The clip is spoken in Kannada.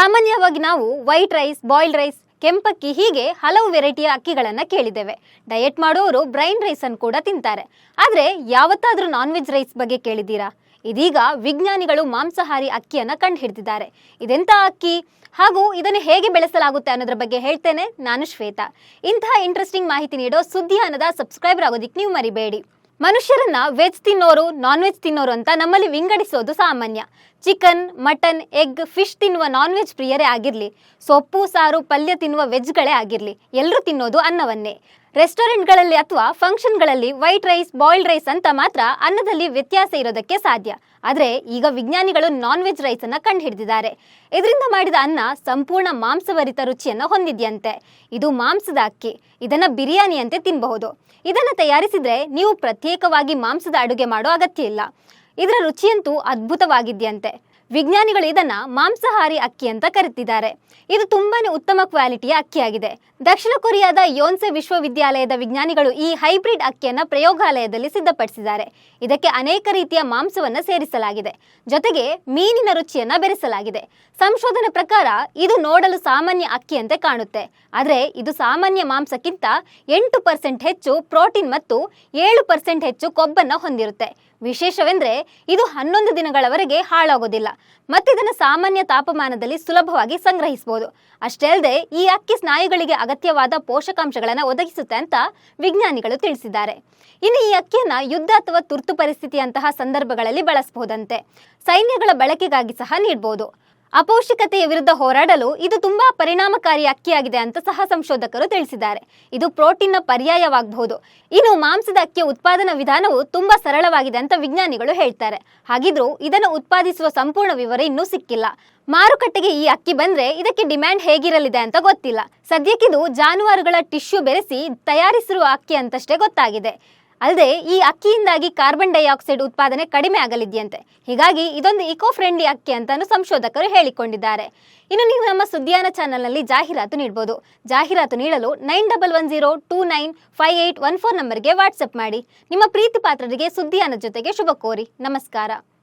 ಸಾಮಾನ್ಯವಾಗಿ ನಾವು ವೈಟ್ ರೈಸ್, ಬಾಯ್ಲ್ಡ್ ರೈಸ್ ಕೆಂಪಕ್ಕಿ ಹೀಗೆ ಹಲವು ವೆರೈಟಿಯ ಅಕ್ಕಿಗಳನ್ನು ಕೇಳಿದ್ದೇವೆ. ಡಯಟ್ ಮಾಡೋರು ಬ್ರೈನ್ ರೈಸ್ ಅನ್ನು ಕೂಡ ತಿಂತಾರೆ. ಆದರೆ ಯಾವತ್ತಾದ್ರೂ ನಾನ್ ವೆಜ್ ರೈಸ್ ಬಗ್ಗೆ ಕೇಳಿದ್ದೀರಾ? ಇದೀಗ ವಿಜ್ಞಾನಿಗಳು ಮಾಂಸಾಹಾರಿ ಅಕ್ಕಿಯನ್ನು ಕಂಡುಹಿಡಿದಿದ್ದಾರೆ. ಇದೆಂತ ಅಕ್ಕಿ? ಹಾಗೂ ಇದನ್ನು ಹೇಗೆ ಬೆಳೆಸಲಾಗುತ್ತೆ ಅನ್ನೋದ್ರ ಬಗ್ಗೆ ಹೇಳ್ತೇನೆ ನಾನು ಶ್ವೇತಾ. ಇಂತಹ ಇಂಟ್ರೆಸ್ಟಿಂಗ್ ಮಾಹಿತಿ ನೀಡೋ ಸುದ್ದಿಯಾನದ ಸಬ್ಸ್ಕ್ರೈಬರ್ ಆಗೋದಿಕ್ಕೆ ನೀವು ಮರಿಬೇಡಿ. ಮನುಷ್ಯರನ್ನ ವೆಜ್ ತಿನ್ನೋರು ನಾನ್ ವೆಜ್ ತಿನ್ನೋರು ಅಂತ ನಮ್ಮಲ್ಲಿ ವಿಂಗಡಿಸೋದು ಸಾಮಾನ್ಯ. ಚಿಕನ್, ಮಟನ್ ಎಗ್ ಫಿಶ್ ತಿನ್ನುವ ನಾನ್ ವೆಜ್ ಪ್ರಿಯರೇ ಆಗಿರಲಿ. ಸೊಪ್ಪು, ಸಾರು, ಪಲ್ಯ ತಿನ್ನುವ ವೆಜ್ಗಳೇ ಆಗಿರಲಿ. ಎಲ್ಲರೂ ತಿನ್ನೋದು ಅನ್ನವನ್ನೇ. ರೆಸ್ಟೋರೆಂಟ್ಗಳಲ್ಲಿ ಅಥವಾ ಫಂಕ್ಷನ್ಗಳಲ್ಲಿ ವೈಟ್ ರೈಸ್, ಬಾಯ್ಲ್ಡ್ ರೈಸ್ ಅಂತ ಮಾತ್ರ ಅನ್ನದಲ್ಲಿ ವ್ಯತ್ಯಾಸ ಇರೋದಕ್ಕೆ ಸಾಧ್ಯ. ಆದರೆ ಈಗ ವಿಜ್ಞಾನಿಗಳು ನಾನ್ ವೆಜ್ ರೈಸ್ ಅನ್ನ ಕಂಡುಹಿಡಿದಿದ್ದಾರೆ. ಇದರಿಂದ ಮಾಡಿದ ಅನ್ನ ಸಂಪೂರ್ಣ ಮಾಂಸಭರಿತ ರುಚಿಯನ್ನು ಹೊಂದಿದೆಯಂತೆ. ಇದು ಮಾಂಸದ ಅಕ್ಕಿ. ಇದನ್ನ ಬಿರಿಯಾನಿ ಅಂತೆ ತಿನ್ನಬಹುದು ಇದನ್ನು ತಯಾರಿಸಿದ್ರೆ ನೀವು ಪ್ರತ್ಯೇಕವಾಗಿ ಮಾಂಸದ ಅಡುಗೆ ಮಾಡೋ ಅಗತ್ಯ ಇಲ್ಲ. ಇದರ ರುಚಿಯಂತೂ ಅದ್ಭುತವಾಗಿದೆಯಂತೆ. ವಿಜ್ಞಾನಿಗಳು ಇದನ್ನ ಮಾಂಸಾಹಾರಿ ಅಕ್ಕಿ ಅಂತ ಕರೆತಿದ್ದಾರೆ. ಇದು ತುಂಬಾನೇ ಉತ್ತಮ ಕ್ವಾಲಿಟಿಯ ಅಕ್ಕಿಯಾಗಿದೆ. ದಕ್ಷಿಣ ಕೊರಿಯಾದ ಯೋನ್ಸೆ ವಿಶ್ವವಿದ್ಯಾಲಯದ ವಿಜ್ಞಾನಿಗಳು ಈ ಹೈಬ್ರಿಡ್ ಅಕ್ಕಿಯನ್ನ ಪ್ರಯೋಗಾಲಯದಲ್ಲಿ ಸಿದ್ಧಪಡಿಸಿದ್ದಾರೆ. ಇದಕ್ಕೆ ಅನೇಕ ರೀತಿಯ ಮಾಂಸವನ್ನ ಸೇರಿಸಲಾಗಿದೆ. ಜೊತೆಗೆ ಮೀನಿನ ರುಚಿಯನ್ನ ಬೆರೆಸಲಾಗಿದೆ. ಸಂಶೋಧನೆ ಪ್ರಕಾರ ಇದು ನೋಡಲು ಸಾಮಾನ್ಯ ಅಕ್ಕಿಯಂತೆ ಕಾಣುತ್ತೆ. ಆದರೆ ಇದು ಸಾಮಾನ್ಯ ಮಾಂಸಕ್ಕಿಂತ ಎಂಟು ಪರ್ಸೆಂಟ್ ಹೆಚ್ಚು ಪ್ರೋಟೀನ್ ಮತ್ತು ಏಳು ಪರ್ಸೆಂಟ್ ಹೆಚ್ಚು ಕೊಬ್ಬನ್ನ ಹೊಂದಿರುತ್ತೆ. ವಿಶೇಷವೆಂದ್ರೆ ಇದು ಹನ್ನೊಂದು ದಿನಗಳವರೆಗೆ ಹಾಳಾಗೋದಿಲ್ಲ. ಮತ್ತೆ ಇದನ್ನು ಸಾಮಾನ್ಯ ತಾಪಮಾನದಲ್ಲಿ ಸುಲಭವಾಗಿ ಸಂಗ್ರಹಿಸಬಹುದು. ಅಷ್ಟೇ ಅಲ್ಲದೆ, ಈ ಅಕ್ಕಿ ಸ್ನಾಯುಗಳಿಗೆ ಅಗತ್ಯವಾದ ಪೋಷಕಾಂಶಗಳನ್ನು ಒದಗಿಸುತ್ತೆ ಅಂತ ವಿಜ್ಞಾನಿಗಳು ತಿಳಿಸಿದ್ದಾರೆ. ಇನ್ನು ಈ ಅಕ್ಕಿಯನ್ನ ಯುದ್ಧ ಅಥವಾ ತುರ್ತು ಪರಿಸ್ಥಿತಿಯಂತಹ ಸಂದರ್ಭಗಳಲ್ಲಿ ಬಳಸಬಹುದಂತೆ. ಸೈನ್ಯಗಳ ಬಳಕೆಗಾಗಿ ಸಹ ನೀಡಬಹುದು ಅಪೌಷ್ಟಿಕತೆಯ ವಿರುದ್ಧ ಹೋರಾಡಲು ಇದು ತುಂಬಾ ಪರಿಣಾಮಕಾರಿ ಅಕ್ಕಿಯಾಗಿದೆ ಅಂತ ಸಹ ಸಂಶೋಧಕರು ತಿಳಿಸಿದ್ದಾರೆ. ಇದು ಪ್ರೋಟೀನ್ನ ಪರ್ಯಾಯವಾಗಬಹುದು. ಇನ್ನು ಮಾಂಸದ ಅಕ್ಕಿಯ ಉತ್ಪಾದನಾ ವಿಧಾನವು ತುಂಬಾ ಸರಳವಾಗಿದೆ ಅಂತ ವಿಜ್ಞಾನಿಗಳು ಹೇಳ್ತಾರೆ. ಹಾಗಿದ್ರೂ ಇದನ್ನು ಉತ್ಪಾದಿಸುವ ಸಂಪೂರ್ಣ ವಿವರ ಇನ್ನೂ ಸಿಕ್ಕಿಲ್ಲ. ಮಾರುಕಟ್ಟೆಗೆ ಈ ಅಕ್ಕಿ ಬಂದ್ರೆ ಇದಕ್ಕೆ ಡಿಮ್ಯಾಂಡ್ ಹೇಗಿರಲಿದೆ ಅಂತ ಗೊತ್ತಿಲ್ಲ. ಸದ್ಯಕ್ಕಿದು ಜಾನುವಾರುಗಳ ಟಿಶ್ಯೂ ಬೆರೆಸಿ ತಯಾರಿಸಿರುವ ಅಕ್ಕಿ ಅಂತಷ್ಟೇ ಗೊತ್ತಾಗಿದೆ. ಅಲ್ಲದೆ ಈ ಅಕ್ಕಿಯಿಂದಾಗಿ ಕಾರ್ಬನ್ ಡೈಆಕ್ಸೈಡ್ ಉತ್ಪಾದನೆ ಕಡಿಮೆ ಆಗಲಿದೆಯಂತೆ. ಹೀಗಾಗಿ ಇದೊಂದು ಇಕೋ ಫ್ರೆಂಡ್ಲಿ ಅಕ್ಕಿ ಅಂತಾನು ಸಂಶೋಧಕರು ಹೇಳಿಕೊಂಡಿದ್ದಾರೆ. ಇನ್ನು ನೀವು ನಮ್ಮ ಸುದ್ದಿಯಾನ ಚಾನಲ್ನಲ್ಲಿ ಜಾಹೀರಾತು ನೀಡಬಹುದು ಜಾಹೀರಾತು ನೀಡಲು nine double one zero two nine five eight one four ನಂಬರ್ಗೆ ವಾಟ್ಸಪ್ ಮಾಡಿ. ನಿಮ್ಮ ಪ್ರೀತಿ ಪಾತ್ರರಿಗೆ ಸುದ್ದಿಯಾನ ಜೊತೆಗೆ ಶುಭ ಕೋರಿ. ನಮಸ್ಕಾರ.